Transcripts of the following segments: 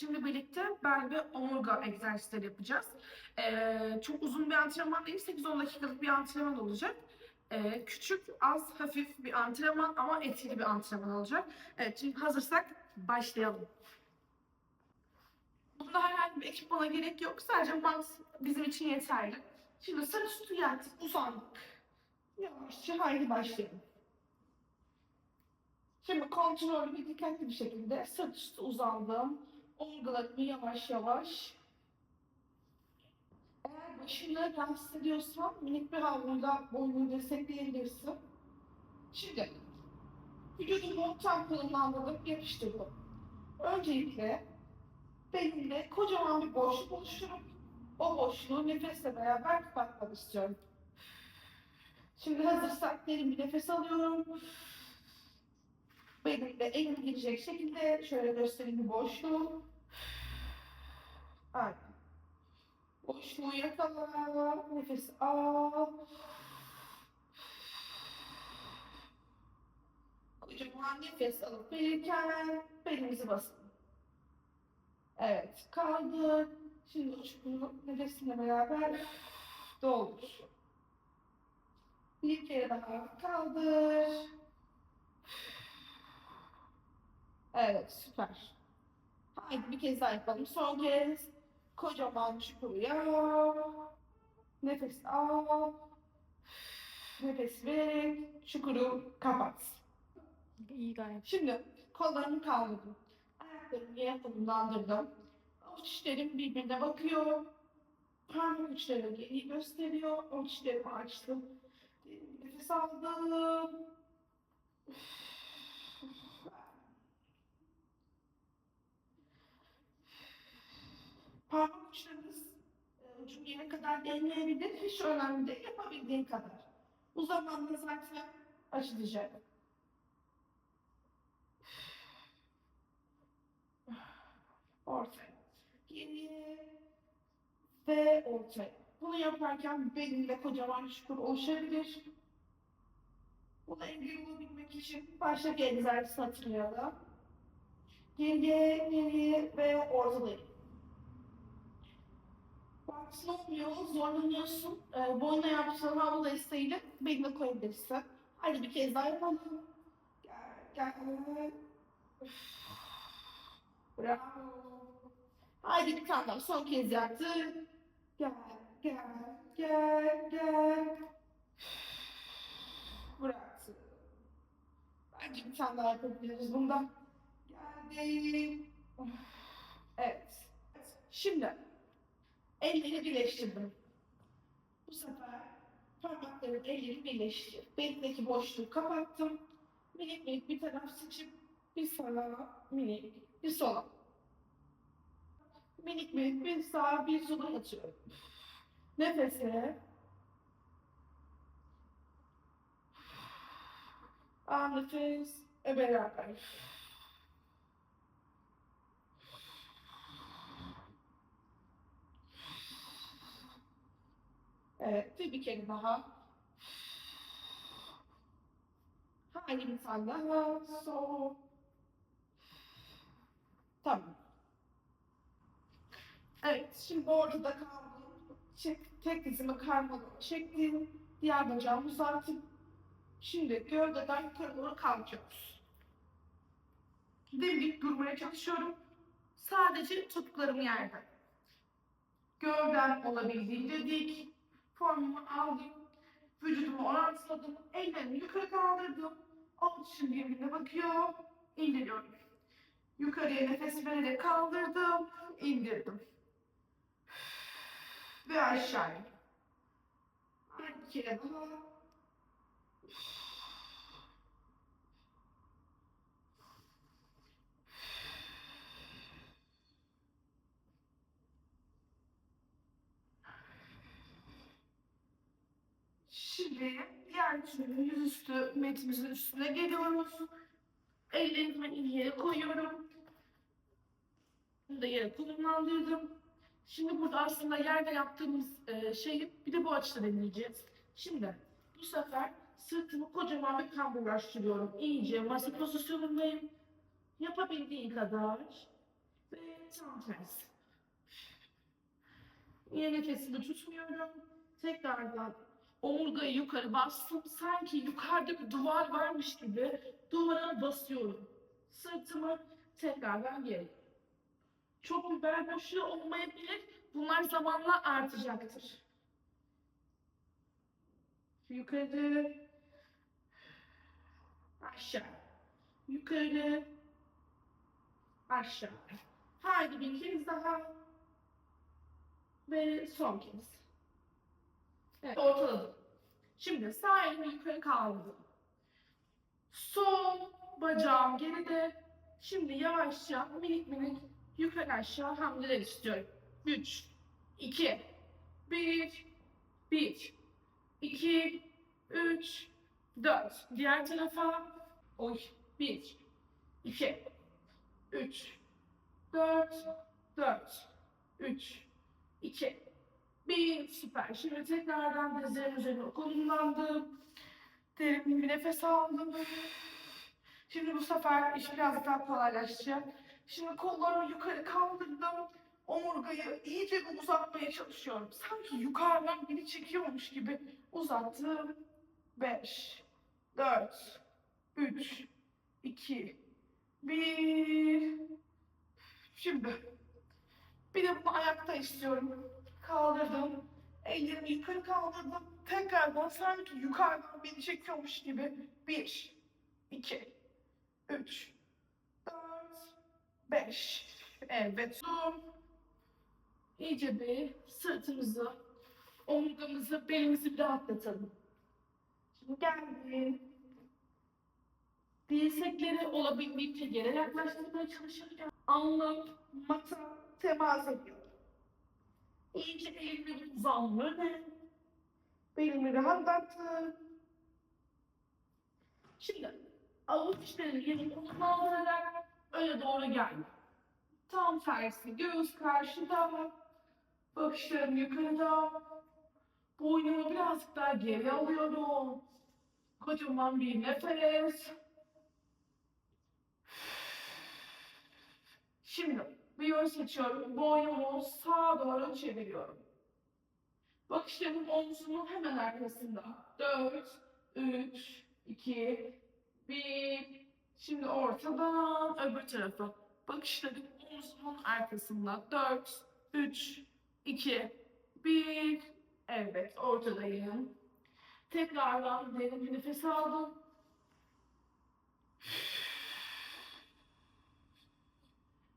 şimdi birlikte bel ve omurga egzersizleri yapacağız. Ee, çok uzun bir antrenman değil, 8-10 dakikalık bir antrenman olacak. Ee, küçük, az, hafif bir antrenman ama etkili bir antrenman olacak. Evet, şimdi hazırsak başlayalım. Bunda herhangi bir ekipmana gerek yok. Sadece mat bizim için yeterli. Şimdi sırt üstü yattık, uzandık. Yavaşça haydi başlayalım. Şimdi kontrollü bir dikkatli bir şekilde sırt üstü uzandım. Omurgalarımı yavaş yavaş. Eğer başını rahatsız ediyorsan minik bir havluyla boynunu destekleyebilirsin. Şimdi vücudumu tam konumlandırıp yapıştırdım. Öncelikle benimle kocaman bir boşluk oluşturup o boşluğu nefesle beraber kapatmak istiyorum. Şimdi hazırsak derin bir nefes alıyorum. Benimle elim girecek şekilde şöyle göstereyim bir boşluğu. Aynen. Boşluğu yakala, nefes al. Kocaman nefes alıp verirken belimizi basın. Evet, kaldı. Şimdi o çukuru nefesinle beraber doldur. Bir kere daha kaldır. Evet, süper. Haydi bir kez daha yapalım. Son kez. Kocaman çukuru yap. Nefes al. Nefes ver. Çukuru kapat. İyi gayet. Şimdi kollarımı kaldırdım. Ayaklarımı yere konumlandırdım. Avuç içlerim birbirine bakıyor. Parmak uçları geriyi gösteriyor. Avuç içlerimi açtım. Nefes aldım. Parmak uçlarınız e, ucum yere kadar değmeyebilir. Hiç önemli değil. Yapabildiğin kadar. Bu zamanla zaten açılacak. ortaya, geriye ve ortaya. Bunu yaparken belinle kocaman çukur oluşabilir. Buna engel olabilmek için başta bir egzersiz hatırlayalım. Geriye, geriye ve ortalayın. Baksın olmuyor, zorlanıyorsun. Ee, boyuna yaptığın havlu desteğiyle beline koyabilirsin. Hadi bir kez daha yapalım. Gel, gel. Bravo. Haydi bir tane daha son kez yaptı. Gel, gel, gel, gel. Bıraktı. Bence bir tane daha yapabiliriz bundan. Geldim. Evet. Şimdi elleri birleştirdim. Bu sefer parmakların elleri birleştir. Belimdeki boşluğu kapattım. Minik minik bir taraf sıçıp bir sağa minik bir sola. Minik minik bir sağa bir sola atıyorum. Nefese. Al nefes beraber. Evet, bir kere daha. Haydi bir tane daha. Sol. Tamam. Evet, şimdi ortada kaldım. Çek, tek dizimi karmalı çektim. Diğer bacağımı uzattım. Şimdi gövdeden yukarı doğru kalkıyoruz. Dimdik durmaya çalışıyorum. Sadece topuklarım yerde. Gövdem olabildiğince dik. Formumu aldım. Vücudumu orantıladım. Ellerimi yukarı kaldırdım. Avuç için birbirine bakıyor. İndiriyorum. Yukarıya nefes vererek kaldırdım, indirdim. Ve aşağıya. Bir kere daha. Şimdi diğer türlü yüzüstü metimizin üstüne geliyoruz. Ellerimi yere koyuyorum. Bunu da yere konumlandırdım. Şimdi burada aslında yerde yaptığımız e, şeyi bir de bu açıda deneyeceğiz. Şimdi bu sefer sırtımı kocaman bir kamburlaştırıyorum. İyice masa pozisyonundayım. Yapabildiğin kadar Ve tam tersi. Yine nefesimi tutmuyorum. Tekrardan omurgayı yukarı bastım. Sanki yukarıda bir duvar varmış gibi duvara basıyorum. Sırtımı tekrardan geri. Çok bir bel boşluğu olmayabilir. Bunlar zamanla artacaktır. Yukarı. Aşağı. Yukarı. Aşağı. Haydi bir kez daha. Ve son kez. Evet, ortaladım. Şimdi sağ elimi yukarı kaldırdım. Sol bacağım geride. Şimdi yavaşça minik minik yukarı aşağı hamleler istiyorum. 3, 2, 1, 1, 2, 3, 4. Diğer tarafa. Oy. 1, 2, 3, 4, 4, 3, 2, 1. Süper. Şimdi tekrardan dizlerim üzerine konumlandım. Derin bir nefes aldım. Şimdi bu sefer iş biraz daha kolaylaşacak. Şimdi kollarımı yukarı kaldırdım. Omurgayı iyice bir uzatmaya çalışıyorum. Sanki yukarıdan biri çekiyormuş gibi uzattım. 5, 4, 3, 2, 1. Şimdi bir de bunu ayakta istiyorum. Kaldırdım. Ellerimi yukarı kaldırdım. Tekrardan sanki yukarıdan beni çekiyormuş gibi. 1, 2, 3, 4, 5. Evet. Dur. İyice bir sırtımızı, omurgamızı, belimizi bir rahatlatalım. Şimdi geldim. Dirsekleri olabildiğince yere yaklaştırmaya çalışırken alnım mata temas ediyor. İyice elimi uzanmadı. Belimi rahatlattım. Şimdi avuç içlerini yerine kullandırarak öne doğru geldim. Tam tersi göğüs karşıda. Bakışlarım yukarıda. Boynumu birazcık daha geri alıyorum. Kocaman bir nefes. Şimdi bir yön seçiyorum. Boynumu sağa doğru çeviriyorum. Bakışlarım omzumun hemen arkasında. 4, 3, 2, 1. Şimdi ortadan öbür tarafa. Bakışlarım omzumun arkasında. 4, 3, 2, 1. Evet, ortadayım. Tekrardan derin bir nefes aldım.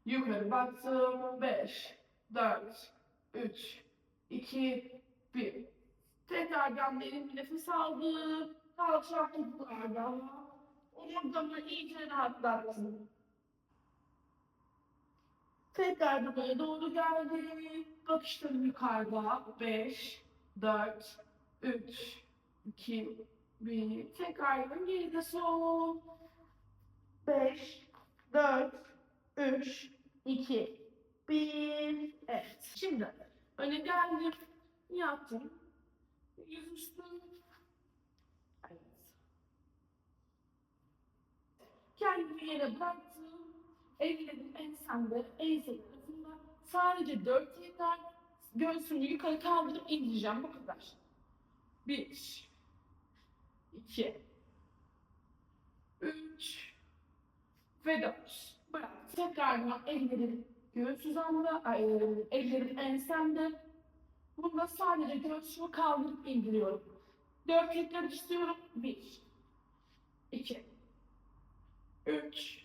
Yukarı baktım. 5, 4, 3, 2, 1. Tekrardan derin bir nefes aldım. Kalçam topuklarda. Omurgamı iyice rahatlattım. Tekrar buraya doğru geldim. Bakışlarım yukarıda. 5, 4, 3, 2, 1. Tekrar geride sol. 5, 4, 3, 2, 1. Evet. Şimdi öne geldim. Yattım. Yüzüstü. Evet. Kendimi yere bıraktım. Ellerim ensemde, ense tarafında. Sadece dört yeter. Göğsümü yukarı kaldırıp indireceğim. Bu kadar. Bir. iki, Üç. Ve dört. Tekrardan ellerim göğüs uzandı. Ay, ellerim ensemde. Bunda sadece göğsümü kaldırıp indiriyorum. Dört tekrar istiyorum. Bir. iki, Üç.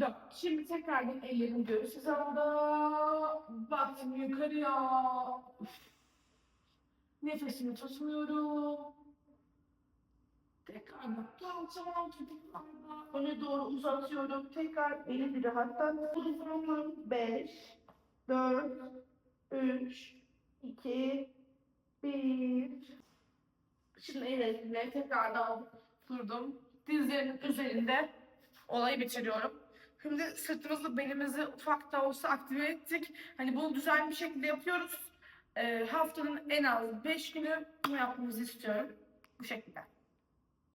Dört. Şimdi tekrardan ellerim göğüs hizamda. Baktım yukarıya. Uf. Nefesimi tutmuyorum. Tekrardan kalçam topuklarla öne doğru uzatıyorum. Tekrar eli bir rahatlatıyorum. Beş, dört, üç, iki, bir. Şimdi ellerimle tekrardan durdum. Dizlerimin üzerinde olayı bitiriyorum. Şimdi sırtımızı, belimizi ufak da olsa aktive ettik. Hani bunu düzenli bir şekilde yapıyoruz. Ee, haftanın en az 5 günü bunu yapmamızı istiyorum. Bu şekilde.